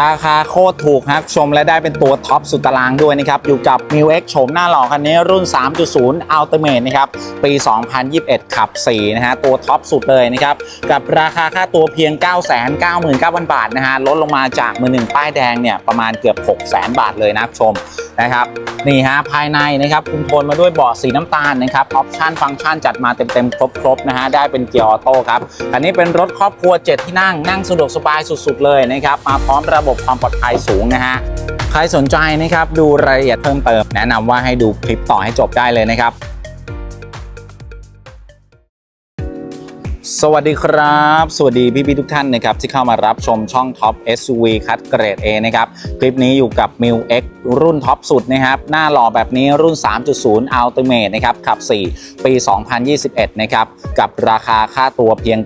ราคาโคตรถูกครับชมและได้เป็นตัวท็อปสุดตารางด้วยนะครับ อยู่กับ m ิว X โฉมหน้าหล่อคันนี้รุ่น 3.0 Ultimate นะครับ ปี 2021 ขับ 4 นะฮะ ตัวท็อปสุดเลยนะครับ กับราคาค่าตัวเพียง 999,000 บาทนะฮะ ลดลงมาจากมือหนึ่งป้ายแดงเนี่ยประมาณเกือบ 600,000 บาทเลยนะครับชมนะครับนี่ฮะภายในนะครับคุมโทนมาด้วยเบาะสีน้ำตาลนะครับออปชันฟังก์ชันจัดมาเต็มๆ ครบๆนะฮะได้เป็นเกียร์ออโต้ครับอันนี้เป็นรถครอบครัว 7 ที่นั่งนั่งสะดวกสบายสุดๆเลยนะครับมาพร้อมระบบความปลอดภัยสูงนะฮะใครสนใจนะครับดูรายละเอียดเพิ่มเติมแนะนำว่าให้ดูคลิปต่อให้จบได้เลยนะครับ สวัสดีครับ สวัสดีพี่พี่ๆทุกท่านนะครับที่เข้ามารับชมช่องท็อป SUV คัดเกรด A นะครับ คลิปนี้อยู่กับ m ิว X รุ่นท็อปสุดนะครับ หน้าหล่อแบบนี้รุ่น 3.0 Ultimate นะครับ ขับ 4 ปี 2021 นะครับ กับราคาค่าตัวเพียง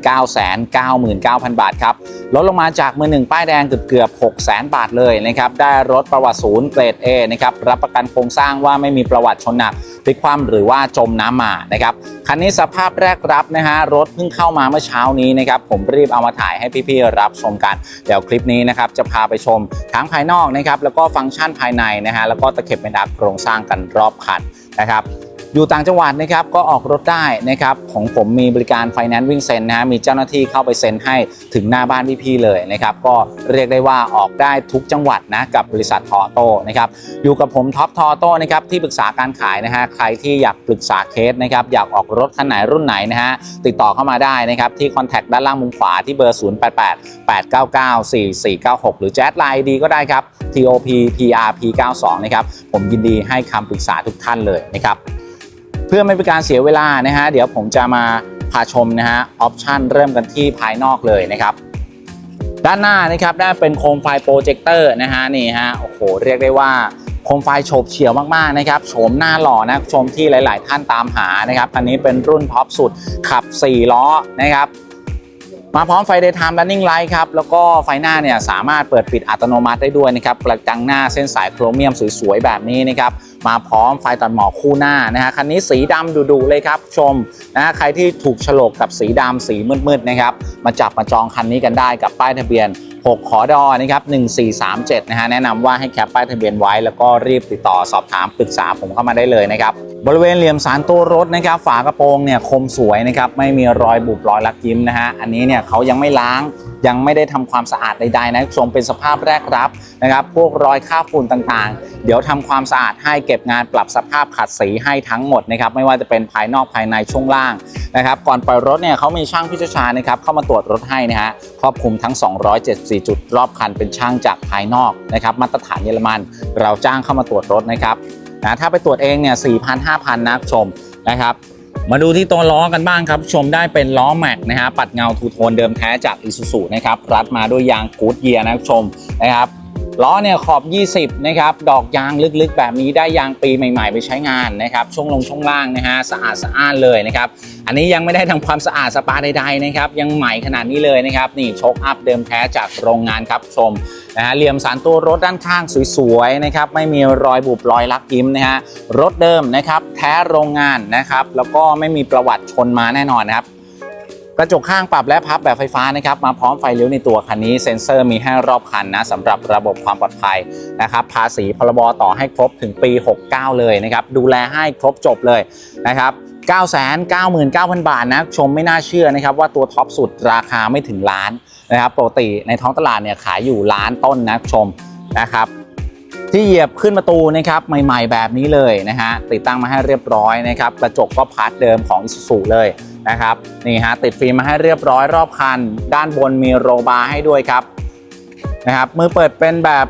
999,000 บาทครับ ลดลงมาจากมือหนึ่งป้ายแดงเกือบเกือบ600,000 บาทเลยนะครับ ได้รถประวัติศูนย์เกรด A นะครับ รับประกันโครงสร้างว่าไม่มีประวัติชนหนักพลิกคว่ำหรือว่าจมน้ำมานะครับ คันนี้สภาพแรกรับนะฮะรถเพิ่งเข้ามาเมื่อเช้านี้นะครับผมรีบเอามาถ่ายให้พี่ๆรับชมกัน เดี๋ยวคลิปนี้นะครับจะพาไปชมทั้งภายนอกนะครับแล้วก็ฟังก์ชันภายในนะฮะแล้วก็ตะเข็บเมดักโครงสร้างกันรอบคันนะครับ อยู่ต่างจังหวัดนะครับก็ออกรถได้นะครับของผมมีบริการไฟแนนซ์วิ่งเซ็นนะฮะมีเจ้าหน้าที่เข้าไปเซ็นให้ถึงหน้าบ้านพี่ๆเลยนะครับก็เรียกได้ว่าออกได้ทุกจังหวัดนะกับบริษัททอโต้นะครับอยู่กับผมท็อปทอโต้นะครับที่ปรึกษาการขายนะฮะใครที่อยากปรึกษาเคสนะครับอยากออกรถคันไหนรุ่นไหนนะฮะติดต่อเข้ามาได้นะครับที่คอนแทคด้านล่างมุมขวาที่เบอร์ 088 899 4496 หรือแจ๊ดไลน์ดีก็ได้ครับ TOP PRP 92นะครับผมยินดีให้คำปรึกษาทุกท่านเลยนะครับ เพื่อไม่เป็นการเสียเวลานะฮะเดี๋ยวผมจะมาพาชมนะฮะออปชันเริ่มกันที่ภายนอกเลยนะครับ ด้านหน้านะครับได้เป็นโคมไฟโปรเจคเตอร์นะฮะนี่ฮะโอ้โหเรียกได้ว่าโคมไฟโฉบเฉี่ยวมากๆนะครับโฉมหน้าหล่อนะชมที่หลาย ๆ ท่านตามหานะครับอันนี้เป็นรุ่นท็อปสุดขับ 4 ล้อนะครับมาพร้อมไฟ daytime running light ครับ แล้วก็ไฟหน้าเนี่ยสามารถเปิดปิดอัตโนมัติได้ด้วยนะครับกระจังหน้าเส้นสายโครเมียมสวย ๆ แบบนี้นะครับ มาพร้อมไฟตัดหมอกคู่หน้านะฮะคันนี้สีดำดุๆเลยครับชมนะฮะใครที่ถูกโฉลกกับสีดำสีมืดๆนะครับมาจับมาจองคันนี้กันได้กับป้ายทะเบียน 6 ขอดอนะครับ1437นะฮะแนะนำว่าให้แคปป้ายทะเบียนไว้ แล้วก็รีบติดต่อสอบถามปรึกษาผมเข้ามาได้เลยนะครับบริเวณเหลี่ยมสารตัวรถนะครับฝากระโปรงเนี่ยคมสวยนะครับไม่มีรอยบุบรอยลักยิ้มนะฮะอันนี้เนี่ยเขายังไม่ล้าง ยังไม่ได้ทำความสะอาดใดๆนะชมเป็นสภาพแรกรับนะครับ พวกรอยคราบฝุ่นต่างๆ เดี๋ยวทำความสะอาดให้เก็บงานปรับสภาพขัดสีให้ทั้งหมดนะครับ ไม่ว่าจะเป็นภายนอกภายในช่วงล่างนะครับ ก่อนปล่อยรถเนี่ยเขามีช่างผู้เชี่ยวชาญนะครับเข้ามาตรวจรถให้นะฮะครอบคลุมทั้ง 274 จุดรอบคันเป็นช่างจากภายนอกนะครับ มาตรฐานเยอรมัน เราจ้างเข้ามาตรวจรถนะครับนะถ้าไปตรวจเองเนี่ย4,000 5,000นะชมนะครับ มาดูที่ตัวล้อกันบ้างครับ ชมได้เป็นล้อแม็กนะฮะปัดเงาทูโทนเดิมแท้จาก i s u z u นะครับรัดมาด้วยยางกูดเยียร์นะชมนะครับ ล้อเนี่ยขอบ 20 นะครับ ดอกยางลึกๆ แบบนี้ได้ยางปีใหม่ๆ ไปใช้งานนะครับ ช่วงลงช่วงล่างนะฮะสะอาดสะอ้านเลยนะครับ อันนี้ยังไม่ได้ทำความสะอาดสปาใดๆนะครับ ยังใหม่ขนาดนี้เลยนะครับ นี่โชคอัพเดิมแท้จากโรงงานครับชมนะฮะเหลี่ยมสารตัวรถด้านข้างสวยๆนะครับ ไม่มีรอยบุบรอยลักยิ้มนะฮะรถเดิมนะครับ แท้โรงงานนะครับ แล้วก็ไม่มีประวัติชนมาแน่นอนนะครับ กระจกข้างปรับและพับแบบไฟฟ้านะครับมาพร้อมไฟเลี้ยวในตัวคันนี้เซ็นเซอร์มีให้รอบคันนะสำหรับระบบความปลอดภัยนะครับภาษีพรบต่อให้ครบถึงปี 69 เลยนะครับดูแลให้ครบจบเลยนะครับ999,000 บาทนะชมไม่น่าเชื่อนะครับว่าตัวท็อปสุดราคาไม่ถึงล้านนะครับปกติในท้องตลาดเนี่ยขายอยู่ล้านต้นนะชมนะครับ ที่เหยียบขึ้นประตูนะครับใหม่ๆแบบนี้เลยนะฮะติดตั้งมาให้เรียบร้อยนะครับกระจกก็พาร์ทเดิมของ Isuzu เลยนะครับนี่ฮะติดฟิล์มมาให้เรียบร้อยรอบคัน ด้านบนมีโรบาร์ให้ด้วยครับนะครับมือเปิดเป็นแบบ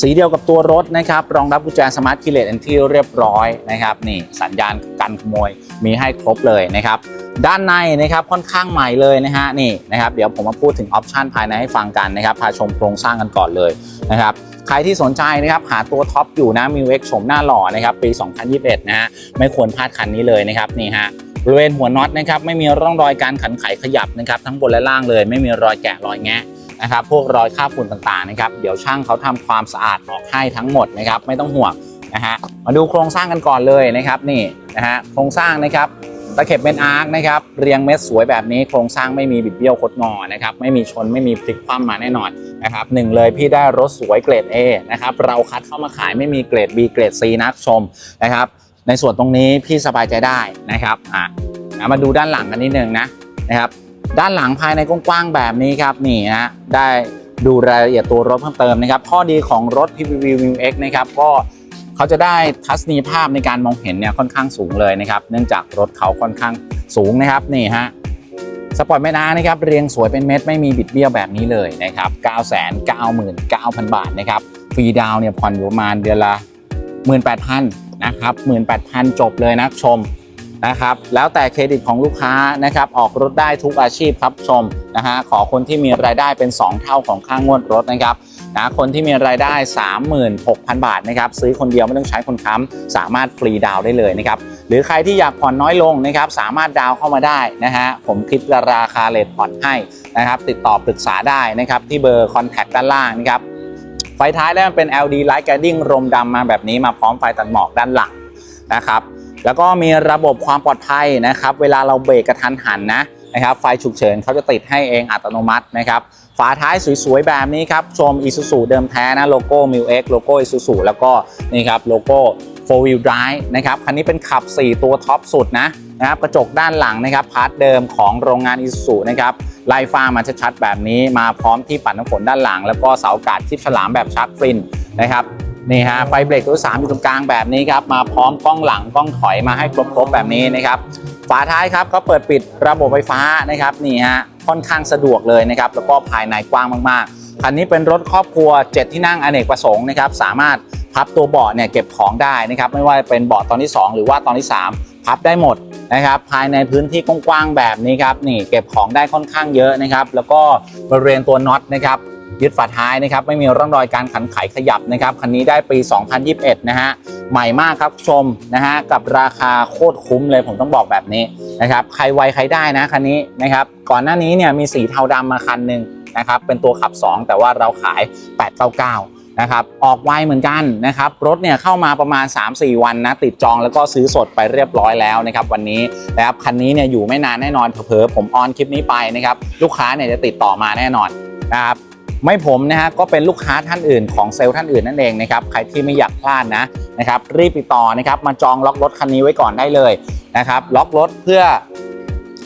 สีเดียวกับตัวรถนะครับรองรับกุญแจสมาร์ทคีเลสแอนที่เรียบร้อยนะครับนี่สัญญาณกันขโมยมีให้ครบเลยนะครับด้านในนะครับค่อนข้างใหม่เลยนะฮะนี่นะครับเดี๋ยวผมมาพูดถึงออปชันภายในให้ฟังกันนะครับพาชมโครงสร้างกันก่อนเลยนะครับ ใครที่สนใจนะครับหาตัวท็อปอยู่นะมิวเอ็กชมหน้าหล่อนะครับปี 2021 นะฮะไม่ควรพลาดคันนี้เลยนะครับนี่ฮะบริเวณหัวน็อตนะครับไม่มีร่องรอยการขันไขขยับนะครับทั้งบนและล่างเลย ไม่มีรอยแกะรอยแงะนะครับพวกรอยคราบฝุ่นต่างๆนะครับเดี๋ยวช่างเขาทำความสะอาดออกให้ทั้งหมดนะครับไม่ต้องห่วงนะฮะมาดูโครงสร้างกันก่อนเลยนะครับนี่นะฮะโครงสร้างนะครับตะเข็บเป็นอาร์คนะครับเรียงเม็ดสวยแบบนี้โครงสร้างไม่มีบิดเบี้ยวคดงอนะครับไม่มีชนไม่มีพลิกคว่ำมาแน่นอนนะครับหนึ่งเลยพี่ได้รถสวยเกรด A นะครับเราคัดเข้ามาขายไม่มีเกรด B เกรด C นะชมนะครับในส่วนตรงนี้พี่สบายใจได้นะครับอะมาดูด้านหลังกันนิดนึงนะนะครับด้านหลังภายในกว้างๆแบบนี้ครับนี่ฮะได้ดูรายละเอียดตัวรถเพิ่มเติมนะครับข้อดีของรถ PPV v w X นะครับก็เขาจะได้ทัศนียภาพในการมองเห็นเนี่ยค่อนข้างสูงเลยนะครับ เนื่องจากรถเขาค่อนข้างสูงนะครับนี่ฮะ สปอร์ตแม่นานะครับเรียงสวยเป็นเม็ดไม่มีบิดเบี้ยวแบบนี้เลยนะครับ 999,000 บาทนะครับ ฟรีดาวเนี่ยผ่อนอยู่ประมาณเดือนละ 18,000นะครับ 18,000 จบเลยนะชมนะครับ แล้วแต่เครดิตของลูกค้านะครับ ออกรถได้ทุกอาชีพครับชมนะฮะขอคนที่มีรายได้เป็น 2 เท่าของค่างวดรถนะครับ นะคนที่มีรายได้ 36,000 บาทนะครับซื้อคนเดียวไม่ต้องใช้คนค้ำสามารถฟรีดาวน์ได้เลยนะครับหรือใครที่อยากผ่อนน้อยลงนะครับสามารถดาวน์เข้ามาได้นะฮะผมคิดราคาเลทผ่อนให้นะครับติดต่อปรึกษาได้นะครับที่เบอร์คอนแทคด้านล่างนะครับไฟท้ายได้วมันเป็น LD Light Guiding รมดำมาแบบนี้มาพร้อมไฟตัดหมอกด้านหลังนะครับแล้วก็มีระบบความปลอดภัยนะครับ เวลาเราเบรกกระทันหันนะนะครับ ไฟฉุกเฉินเขาจะติดให้เองอัตโนมัตินะครับ ฝาท้ายสวยๆ แบบนี้ครับ ชม Isuzu เดิมแท้นะโลโก้ m i l X โลโก้ Isuzu แล้วก็นี่ครับโลโก้4 wheel drive นะครับคันนี้เป็นขับ 4 ตัวท็อปสุดนะนะครับกระจกด้านหลังนะครับพาร์ทเดิมของโรงงาน Isuzu นะครับไล่ฟ้ามาชัดๆแบบนี้มาพร้อมที่ปัดน้ำฝนด้านหลัง แล้วก็เสาอากาศทิพฉลามแบบชาร์กฟินนะครับนี่ฮะไฟเบรกตัวสามอยู่ตรงกลางแบบนี้ครับมาพร้อมกล้องหลังกล้องถอยมาให้ครบๆแบบนี้นะครับ ฝาท้ายครับก็เปิดปิดระบบไฟฟ้านะครับนี่ฮะค่อนข้างสะดวกเลยนะครับแล้วก็ภายในกว้างมากๆคันนี้เป็นรถครอบครัว 7 ที่นั่งอเนกประสงค์นะครับสามารถพับตัวเบาะเนี่ยเก็บของได้นะครับไม่ว่าเป็นเบาะตอนที่ 2 หรือว่าตอนที่ 3 พับได้หมดนะครับภายในพื้นที่กว้างๆแบบนี้ครับนี่เก็บของได้ค่อนข้างเยอะนะครับแล้วก็บริเวณตัวน็อตนะครับ ยึดฝาท้ายนะครับไม่มีร่องรอยการขันไขขยับนะครับคันนี้ได้ปี 2021 นะฮะใหม่มากครับชมนะฮะกับราคาโคตรคุ้มเลยผมต้องบอกแบบนี้นะครับใครไวใครได้นะคันนี้นะครับก่อนหน้านี้เนี่ยมีสีเทาดำมาคันหนึ่งนะครับเป็นตัวขับ 2 แต่ว่าเราขาย 899นะครับออกไวเหมือนกันนะครับรถเนี่ยเข้ามาประมาณ 3-4 วันนะติดจองแล้วก็ซื้อสดไปเรียบร้อยแล้วนะครับวันนี้นะครับคันนี้เนี่ยอยู่ไม่นานแน่นอนเผลอผมออนคลิปนี้ไปนะครับลูกค้าเนี่ยจะติดต่อมาแน่นอนนะครับ ไม่ผมนะฮะก็เป็นลูกค้าท่านอื่นของเซลล์ท่านอื่นนั่นเองนะครับใครที่ไม่อยากพลาดนะนะครับรีบติดต่อนะครับมาจองล็อกรถคันนี้ไว้ก่อนได้เลยนะครับล็อกรถเพื่อ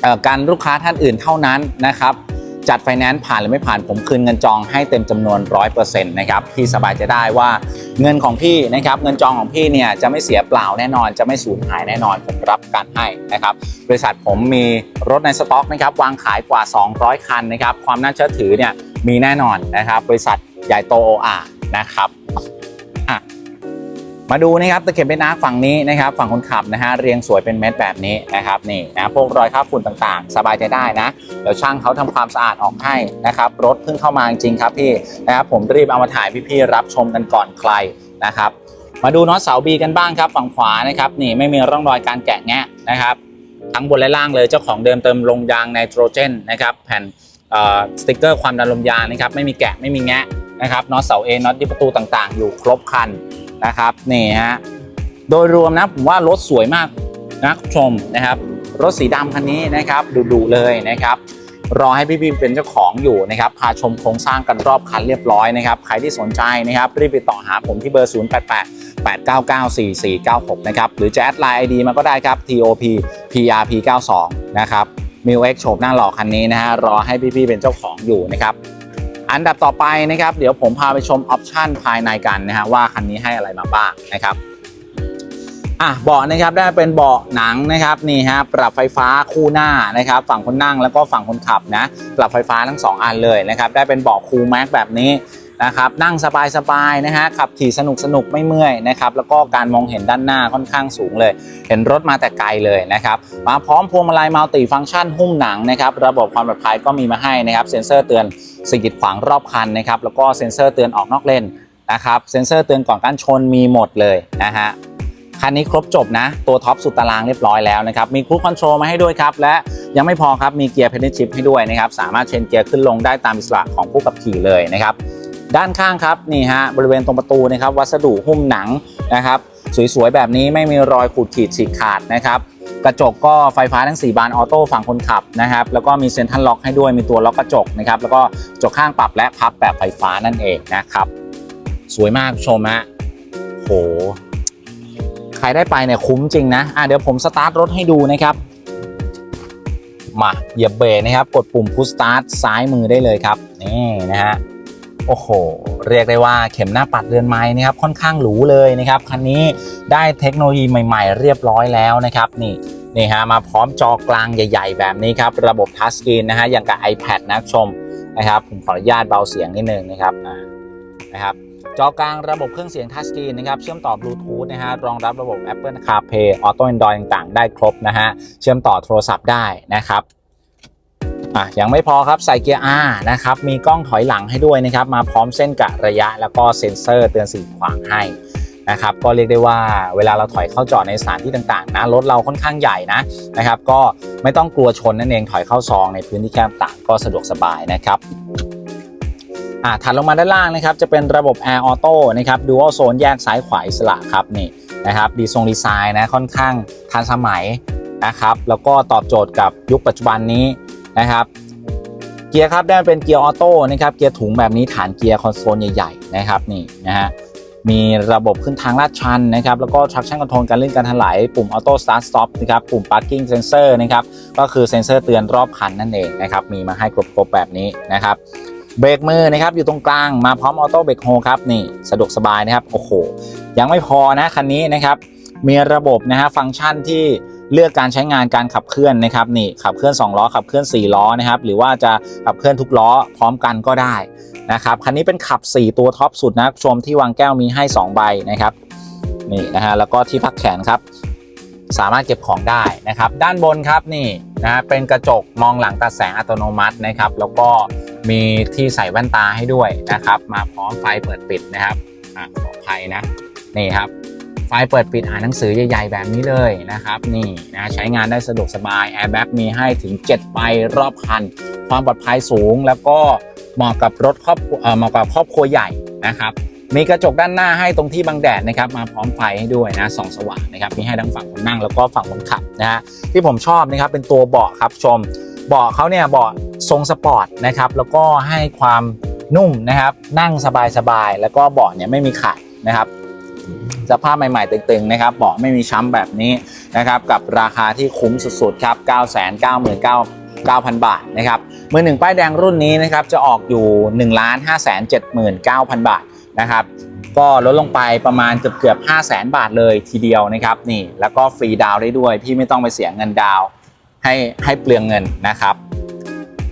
เอ่อการลูกค้าท่านอื่นเท่านั้นนะครับ จัดไฟแนนซ์ผ่านหรือไม่ผ่านผมคืนเงินจองให้เต็มจำนวน 100%นะครับพี่สบายจะได้ว่าเงินของพี่นะครับเงินจองของพี่เนี่ยจะไม่เสียเปล่าแน่นอน จะไม่สูญหายแน่นอนผมรับการให้นะครับบริษัทผมมีรถในสต็อกนะครับวางขายกว่า 200 คันนะครับความน่าเชื่อถือเนี่ยมีแน่นอนนะครับบริษัทใหญ่โตโออานะครับ มาดูนะครับตะเข็บเป็นอาร์ฝั่งนี้นะครับฝั่งคนขับนะฮะเรียงสวยเป็นเม็ดแบบนี้นะครับนี่นะพวกรอยคราบฝุ่นต่างๆ สบายใจได้นะเดี๋ยวช่างเขาทำความสะอาดออกให้นะครับรถเพิ่งเข้ามาจริงครับพี่นะครับผมรีบเอามาถ่ายพี่ๆรับชมกันก่อนใครนะครับมาดูน็อตเสาบีกันบ้างครับฝั่งขวานะครับนี่ไม่มีร่องรอยการแกะแงะนะครับทั้งบนและล่างเลยเจ้าของเดิมเติมลงยางไนโตรเจนนะครับแผ่นสติกเกอร์ความดันลมยางนะครับไม่มีแกะไม่มีแงะนะครับน็อตเสาเอน็อตที่ประตูต่างๆ อยู่ครบคัน นะครับนี่ฮะโดยรวมนะผมว่ารถสวยมากนะชมนะครับ รถสีดำคันนี้นะครับดุๆเลยนะครับ รอให้พี่ๆเป็นเจ้าของอยู่นะครับพาชมโครงสร้างกันรอบคันเรียบร้อยนะครับ ใครที่สนใจนะครับ รีบไปต่อหาผมที่เบอร์ 088 899 4496 นะครับ หรือจะแอดไลน์ ID มาก็ได้ครับ TOP PRP 92 นะครับมิวเอ็กโฉบหน้าหล่อคันนี้นะฮะรอให้พี่ๆเป็นเจ้าของอยู่นะครับ อันดับต่อไปนะครับ เดี๋ยวผมพาไปชมออปชันภายในกันนะฮะว่าคันนี้ให้อะไรมาบ้างนะครับอะเบาะนะครับได้เป็นเบาะหนังนะครับนี่ฮะปรับไฟฟ้าคู่หน้านะครับฝั่งคนนั่งแล้วก็ฝั่งคนขับนะปรับไฟฟ้าทั้งสองอันเลยนะครับได้เป็นเบาะคูลแม็กแบบนี้ นะครับนั่งสบายๆนะฮะขับขี่สนุกสนุกๆไม่เมื่อยนะครับแล้วก็การมองเห็นด้านหน้าค่อนข้างสูงเลย เห็นรถมาแต่ไกลเลยนะครับมาพร้อมพวงมาลัยมัลติฟังก์ชันหุ้มหนังนะครับระบบความปลอดภัยก็มีมาให้นะครับเซ็นเซอร์เตือนสิ่งกีดขวางรอบคันนะครับแล้วก็เซ็นเซอร์เตือนออกนอกเลนนะครับเซ็นเซอร์เตือนก่อนการชนมีหมดเลยนะฮะคันนี้ครบจบนะ ตัวท็อปสุดตารางเรียบร้อยแล้วนะครับ มีครูคอนโทรลมาให้ด้วยครับ และยังไม่พอครับ มีเกียร์เพนชิพให้ด้วยนะครับ สามารถเชนเกียร์ขึ้นลงได้ตามอิสระของผู้ขับขี่เลยนะครับ ด้านข้างครับนี่ฮะบริเวณตรงประตูนะครับวัสดุหุ้มหนังนะครับ สวยๆแบบนี้ไม่มีรอยขูดขีดฉีกขาดนะครับกระจกก็ไฟฟ้าทั้ง 4 บานออโต้ฝั่งคนขับนะครับแล้วก็มีเซ็นทรัลล็อกให้ด้วยมีตัวล็อกกระจกนะครับแล้วก็กระจกข้างปรับและพับแบบไฟฟ้านั่นเองนะครับ สวยมากชมฮะโหใครได้ไปเนี่ยคุ้มจริงนะอะเดี๋ยวผมสตาร์ทรถให้ดูนะครับ มาเหยียบเบรกนะครับ กดปุ่มพุชสตาร์ทซ้ายมือได้เลยครับนี่นะฮะ โอ้โห เรียกได้ว่าเข็มหน้าปัดเรือนไม้นะครับค่อนข้างหรูเลยนะครับคันนี้ได้เทคโนโลยีใหม่ ๆ เรียบร้อยแล้วนะครับนี่นี่ฮะมาพร้อมจอกลางใหญ่ ๆ แบบนี้ครับระบบทัชสกรีนนะฮะอย่างกับ iPad นะชมนะครับผมขออนุญาตเบาเสียงนิดนึงนะครับนะครับจอกลางระบบเครื่องเสียงทัชสกรีนนะครับเชื่อมต่อบลูทูธนะฮะรองรับระบบ Apple CarPlay Auto Android ต่างๆ ได้ครบนะฮะเชื่อมต่อโทรศัพท์ได้นะครับ อะยังไม่พอครับใส่เกียร์ R นะครับมีกล้องถอยหลังให้ด้วยนะครับมาพร้อมเส้นกะระยะ แล้วก็เซ็นเซอร์เตือนสิ่งขวางให้นะครับก็เรียกได้ว่าเวลาเราถอยเข้าจอดในสถานที่ต่างๆนะรถเราค่อนข้างใหญ่นะนะครับก็ไม่ต้องกลัวชนนั่นเองถอยเข้าซองในพื้นที่แคบต่างก็สะดวกสบายนะครับอ่าถัดลงมาด้านล่างนะครับจะเป็นระบบ Air Auto นะครับ Dual Zone แยกซ้ายขวาอิสระครับนี่นะครับดีทรงดีไซน์นะค่อนข้างทันสมัยนะครับแล้วก็ตอบโจทย์กับยุคปัจจุบันนี้ นะครับ เกียร์ครับได้เป็นเกียร์ออโต้นะครับเกียร์ถุงแบบนี้ฐานเกียร์คอนโซลใหญ่ๆนะครับนี่นะฮะมีระบบขึ้นทางลาดชันนะครับ แล้วก็ traction control การเลื่อนการถลายปุ่ม auto start stop นะครับปุ่ม parking sensor นะครับก็คือเซ็นเซอร์เตือนรอบคันนั่นเองนะครับมีมาให้ครบๆแบบนี้นะครับเบรกมือนะครับอยู่ตรงกลางมาพร้อมออโต้เบรกโฮครับนี่สะดวกสบายนะครับโอ้โหยังไม่พอนะคันนี้นะครับมีระบบนะฮะฟังก์ชันที่ เลือกการใช้งานการขับเคลื่อนนะครับนี่ขับเคลื่อน2ล้อขับเคลื่อน4ล้อนะครับหรือว่าจะขับเคลื่อนทุกล้อพร้อมกันก็ได้นะครับคันนี้เป็นขับ 4 ตัวท็อปสุดนะชมที่วางแก้วมีให้ 2 ใบนะครับนี่นะฮะแล้วก็ที่พักแขนครับ สามารถเก็บของได้นะครับ ด้านบนครับนี่นะฮะเป็นกระจกมองหลังตัดแสงอัตโนมัตินะครับ แล้วก็มีที่ใส่แว่นตาให้ด้วยนะครับ มาพร้อมไฟเปิดปิดนะครับอะขออภัยนะนี่ครับ ไฟเปิดปิดอ่านหนังสือใหญ่ๆแบบนี้เลยนะครับ นี่นะใช้งานได้สะดวกสบาย Airbag มีให้ถึง 7 ใบรอบคัน ความปลอดภัยสูง แล้วก็เหมาะกับรถครอบเหมาะกับครอบครัวใหญ่นะครับมีกระจกด้านหน้าให้ตรงที่บังแดดนะครับมาพร้อมไฟให้ด้วยนะส่องสว่างนะครับมีให้ทั้งฝั่งคนนั่งแล้วก็ฝั่งคนขับนะฮะที่ผมชอบนะครับเป็นตัวเบาะครับชมเบาะเขาเนี่ยเบาะทรงสปอร์ตนะครับแล้วก็ให้ความนุ่มนะครับนั่งสบายๆแล้วก็เบาะเนี่ยไม่มีขัดนะครับ สภาพใหม่ๆตึงๆนะครับเบาะไม่มีช้ำแบบนี้นะครับกับราคาที่คุ้มสุดๆครับ 9 9 9 9 9 0 0 บาทนะครับมือหนึ่งป้ายแดงรุ่นนี้นะครับจะออกอยู่ 1 5 7 9 0 0 0 บาทนะครับก็ลดลงไปประมาณเกือบเกือบ5 0 0 0 0 0 บาทเลยทีเดียวนะครับนี่แล้วก็ฟรีดาวได้ด้วย พี่ไม่ต้องไปเสียเงินดาวให้ให้เปลืองเงินนะครับ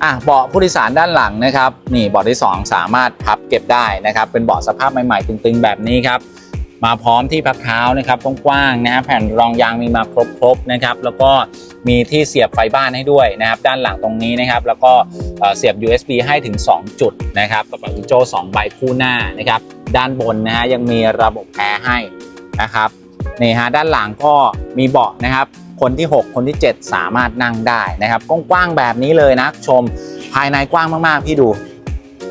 อะเบาะผู้โดยสารด้านหลังนะครับนี่เบาะที่ 2 สามารถพับเก็บได้นะครับเป็นเบาะสภาพใหม่ๆตึงๆแบบนี้ครับ มาพร้อมที่พักเท้านะครับกว้างๆนะฮะแผ่นรองยางมีมาครบๆนะครับ แล้วก็มีที่เสียบไฟบ้านให้ด้วยนะครับ ด้านหลังตรงนี้นะครับ แล้วก็เอ่อเสียบ USB ให้ถึง 2 จุดนะครับกระเป๋าวิโจ2ใบคู่หน้านะครับ ด้านบนนะฮะยังมีระบบแอร์ให้นะครับนี่ฮะด้านหลังก็มีเบาะนะครับ คนที่ 6 คนที่ 7 สามารถนั่งได้นะครับกว้างๆแบบนี้เลยนะชมภายในกว้างมากๆพี่ดู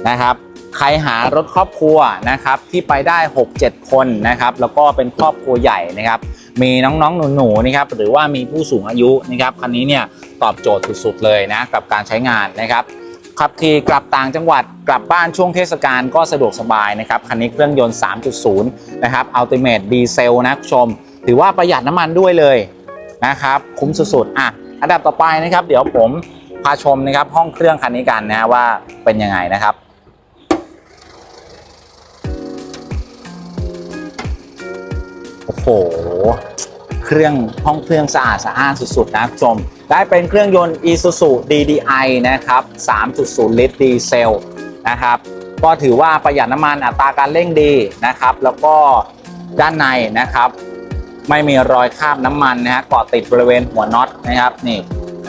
นะครับ ใครหารถครอบครัวนะครับที่ไปได้ 6-7 คนนะครับแล้วก็เป็นครอบครัวใหญ่นะครับมีน้องๆหนูๆนะครับหรือว่ามีผู้สูงอายุนะครับคันนี้เนี่ยตอบโจทย์สุดๆเลยนะกับการใช้งานนะครับขับขี่กลับต่างจังหวัดกลับบ้านช่วงเทศกาลก็สะดวกสบายนะครับคันนี้เครื่องยนต์ 3.0 นะครับ Ultimate Diesel นะคุณชม ถือว่าประหยัดน้ำมันด้วยเลยนะครับคุ้มสุดๆอะอันดับต่อไปนะครับ เดี๋ยวผมพาชมนะครับห้องเครื่องคันนี้กันนะว่าเป็นยังไงนะครับ เครื่องห้องเครื่องสะอาดสะอ้านสุดๆนะคุณผู้ชม ได้เป็นเครื่องยนต์ Isuzu DDI นะครับ 3.0 ลิตรดีเซลนะครับ ก็ถือว่าประหยัดน้ำมันอัตราการเร่งดีนะครับ แล้วก็ด้านในนะครับ ไม่มีรอยคราบน้ำมันนะฮะเกาะติดบริเวณหัวน็อตนะครับนี่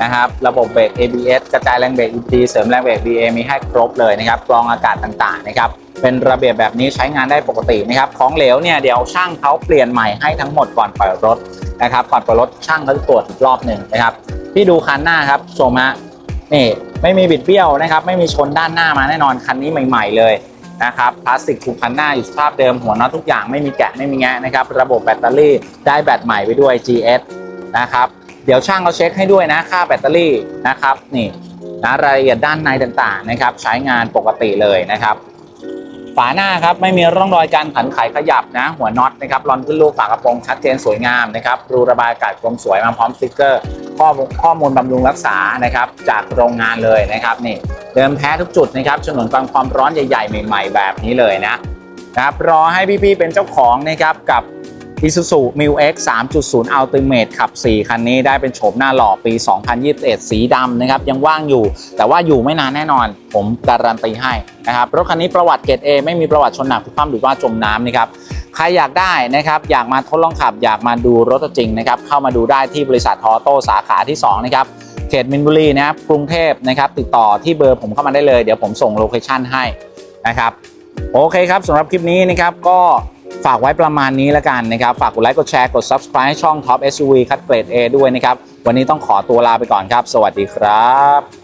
นะครับ ระบบเบรก ABS กระจายแรงเบรก ED เสริมแรงเบรก BA มีให้ครบเลยนะครับกรองอากาศต่างๆนะครับเป็นระเบียบแบบนี้ใช้งานได้ปกตินะครับ ของเหลวเนี่ยเดี๋ยวช่างเขาเปลี่ยนใหม่ให้ทั้งหมดก่อนปล่อยรถนะครับก่อนปล่อยรถช่างเขาจะตรวจอีกรอบหนึ่งนะครับพี่ดูคันหน้าครับชมฮะนี่ไม่มีบิดเบี้ยวนะครับ ไม่มีชนด้านหน้ามาแน่นอนคันนี้ใหม่ ๆ เลยนะครับพลาสติกถูกคันหน้าอยู่สภาพเดิมหัวน็อตทุกอย่างไม่มีแกะไม่มีแงะนะครับ ระบบแบตเตอรี่ได้แบตใหม่ไปด้วย GS นะครับ เดี๋ยวช่างเขาเช็คให้ด้วยนะค่าแบตเตอรี่นะครับนี่นะรายละเอียดด้านในต่างๆนะครับ ใช้งานปกติเลยนะครับ ฝาหน้าครับไม่มีร่องรอยการขันไขขยับนะ หัวน็อตนะครับรอนขึ้นลูกฝากระโปรงชัดเจนสวยงามนะครับรูระบายอากาศกลมสวยมาพร้อมสติกเกอร์ข้อมูลข้อมูลบำรุงรักษานะครับ จากโรงงานเลยนะครับนี่เดิมแท้ทุกจุดนะครับฉนวนกลางความร้อนใหญ่ๆใหม่ ๆ แบบนี้เลยนะนะครับรอให้พี่ๆเป็นเจ้าของนะครับกับ Isuzu m i l X 3.0 Ultimate ขับ 4 คันนี้ได้เป็นโฉมหน้าหล่อปี 2021 สีดำนะครับ ยังว่างอยู่ แต่ว่าอยู่ไม่นานแน่นอน ผมการันตีให้นะครับ รถคันนี้ประวัติเกรด A ไม่มีประวัติชนหนักพลิกคว่ำหรือว่าจมน้ำนะครับใครอยากได้นะครับอยากมาทดลองขับ อยากมาดูรถจริงนะครับเข้ามาดูได้ที่บริษัททอโต้สาขาที่ 2 นะครับเขตมินบุรีนะครับกรุงเทพนะครับติดต่อที่เบอร์ผมเข้ามาได้เลย เดี๋ยวผมส่งโลเคชั่นให้นะครับโอเคครับสำหรับคลิปนี้นะครับก็ ฝากไว้ประมาณนี้แล้วกันนะครับ ฝากกดไลค์ กดแชร์ กด subscribe ช่อง Top SUV คัดเกรด A ด้วยนะครับ วันนี้ต้องขอตัวลาไปก่อนครับ สวัสดีครับ